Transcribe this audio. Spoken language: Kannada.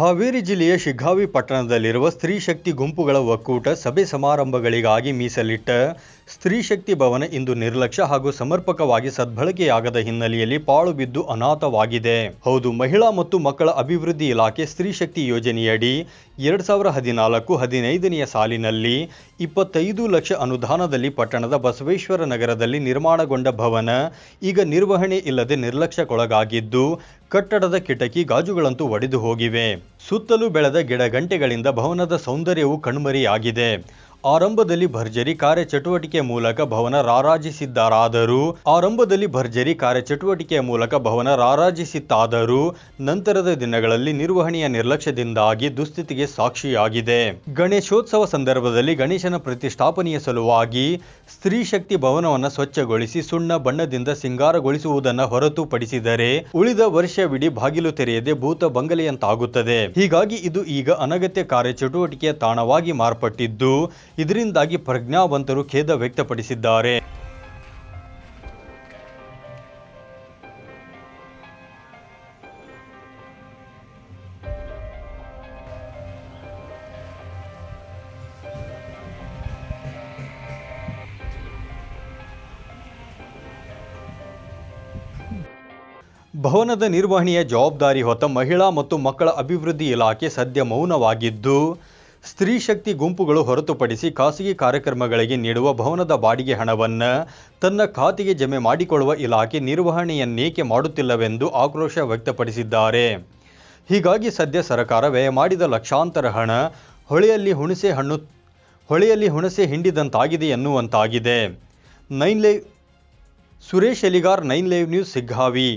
ಹಾವೇರಿ ಜಿಲ್ಲೆಯ ಶಿಗ್ಗಾವಿ ಪಟ್ಟಣದಲ್ಲಿರುವ ಸ್ತ್ರೀ ಶಕ್ತಿ ಗುಂಪುಗಳ ಒಕ್ಕೂಟ ಸಭೆ ಸಮಾರಂಭಗಳಿಗಾಗಿ ಮೀಸಲಿಟ್ಟ ಸ್ತ್ರೀ ಶಕ್ತಿ ಭವನ ಇಂದು ನಿರ್ಲಕ್ಷ್ಯ ಹಾಗೂ ಸಮರ್ಪಕವಾಗಿ ಸದ್ಬಳಕೆಯಾಗದ ಹಿನ್ನೆಲೆಯಲ್ಲಿ ಪಾಳು ಬಿದ್ದು ಅನಾಥವಾಗಿದೆ. ಹೌದು, ಮಹಿಳಾ ಮತ್ತು ಮಕ್ಕಳ ಅಭಿವೃದ್ಧಿ ಇಲಾಖೆ ಸ್ತ್ರೀ ಶಕ್ತಿ ಯೋಜನೆಯಡಿ ಎರಡ್ ಸಾವಿರ ಹದಿನಾಲ್ಕು ಹದಿನೈದನೆಯ ಸಾಲಿನಲ್ಲಿ ಇಪ್ಪತ್ತೈದು ಲಕ್ಷ ಅನುದಾನದಲ್ಲಿ ಪಟ್ಟಣದ ಬಸವೇಶ್ವರ ನಗರದಲ್ಲಿ ನಿರ್ಮಾಣಗೊಂಡ ಭವನ ಈಗ ನಿರ್ವಹಣೆ ಇಲ್ಲದೆ ನಿರ್ಲಕ್ಷ್ಯಕ್ಕೊಳಗಾಗಿದ್ದು, ಕಟ್ಟಡದ ಕಿಟಕಿ ಗಾಜುಗಳಂತೂ ಒಡೆದು ಹೋಗಿವೆ. ಸುತ್ತಲೂ ಬೆಳೆದ ಗಿಡಗಂಟೆಗಳಿಂದ ಭವನದ ಸೌಂದರ್ಯವು ಕಣ್ಮರೆಯಾಗಿದೆ. ಆರಂಭದಲ್ಲಿ ಭರ್ಜರಿ ಕಾರ್ಯಚಟುವಟಿಕೆ ಮೂಲಕ ಭವನ ರಾರಾಜಿಸಿದ್ದಾರಾದರೂ, ಆರಂಭದಲ್ಲಿ ಭರ್ಜರಿ ಕಾರ್ಯಚಟುವಟಿಕೆಯ ಮೂಲಕ ಭವನ ರಾರಾಜಿಸಿತ್ತಾದರೂ, ನಂತರದ ದಿನಗಳಲ್ಲಿ ನಿರ್ವಹಣೆಯ ನಿರ್ಲಕ್ಷ್ಯದಿಂದಾಗಿ ದುಸ್ಥಿತಿಗೆ ಸಾಕ್ಷಿಯಾಗಿದೆ. ಗಣೇಶೋತ್ಸವ ಸಂದರ್ಭದಲ್ಲಿ ಗಣೇಶನ ಪ್ರತಿಷ್ಠಾಪನೆಯ ಸಲುವಾಗಿ ಸ್ತ್ರೀ ಶಕ್ತಿ ಭವನವನ್ನು ಸ್ವಚ್ಛಗೊಳಿಸಿ ಸುಣ್ಣ ಬಣ್ಣದಿಂದ ಸಿಂಗಾರಗೊಳಿಸುವುದನ್ನು ಹೊರತುಪಡಿಸಿದರೆ ಉಳಿದ ವರ್ಷವಿಡೀ ಬಾಗಿಲು ತೆರೆಯದೆ ಭೂತ ಬಂಗಲೆಯಂತಾಗುತ್ತದೆ. ಹೀಗಾಗಿ ಇದು ಈಗ ಅನಗತ್ಯ ಕಾರ್ಯಚಟುವಟಿಕೆಯ ತಾಣವಾಗಿ ಮಾರ್ಪಟ್ಟಿದ್ದು ಇದರಿಂದಾಗಿ ಪ್ರಜ್ಞಾವಂತರು ಖೇದ ವ್ಯಕ್ತಪಡಿಸಿದ್ದಾರೆ. ಭವನದ ನಿರ್ವಹಣೆಯ ಜವಾಬ್ದಾರಿ ಹೊತ್ತ ಮಹಿಳಾ ಮತ್ತು ಮಕ್ಕಳ ಅಭಿವೃದ್ಧಿ ಇಲಾಖೆ ಸದ್ಯ ಮೌನವಾಗಿದ್ದು ಸ್ತ್ರೀ ಶಕ್ತಿ ಗುಂಪುಗಳು ಹೊರತುಪಡಿಸಿ ಖಾಸಗಿ ಕಾರ್ಯಕ್ರಮಗಳಿಗೆ ನೀಡುವ ಭವನದ ಬಾಡಿಗೆ ಹಣವನ್ನು ತನ್ನ ಖಾತೆಗೆ ಜಮೆ ಮಾಡಿಕೊಳ್ಳುವ ಇಲಾಖೆ ನಿರ್ವಹಣೆಯನ್ನೇಕೆ ಮಾಡುತ್ತಿಲ್ಲವೆಂದು ಆಕ್ರೋಶ ವ್ಯಕ್ತಪಡಿಸಿದ್ದಾರೆ. ಹೀಗಾಗಿ ಸದ್ಯ ಸರ್ಕಾರ ವ್ಯಯ ಮಾಡಿದ ಲಕ್ಷಾಂತರ ಹಣ ಹೊಳೆಯಲ್ಲಿ ಹುಣಸೆ ಹಣ್ಣು, ಹೊಳೆಯಲ್ಲಿ ಹುಣಸೆ ಹಿಂಡಿದಂತಾಗಿದೆ ಎನ್ನುವಂತಾಗಿದೆ. Nine live, Suresh Eligar, nine live news, Siggavi.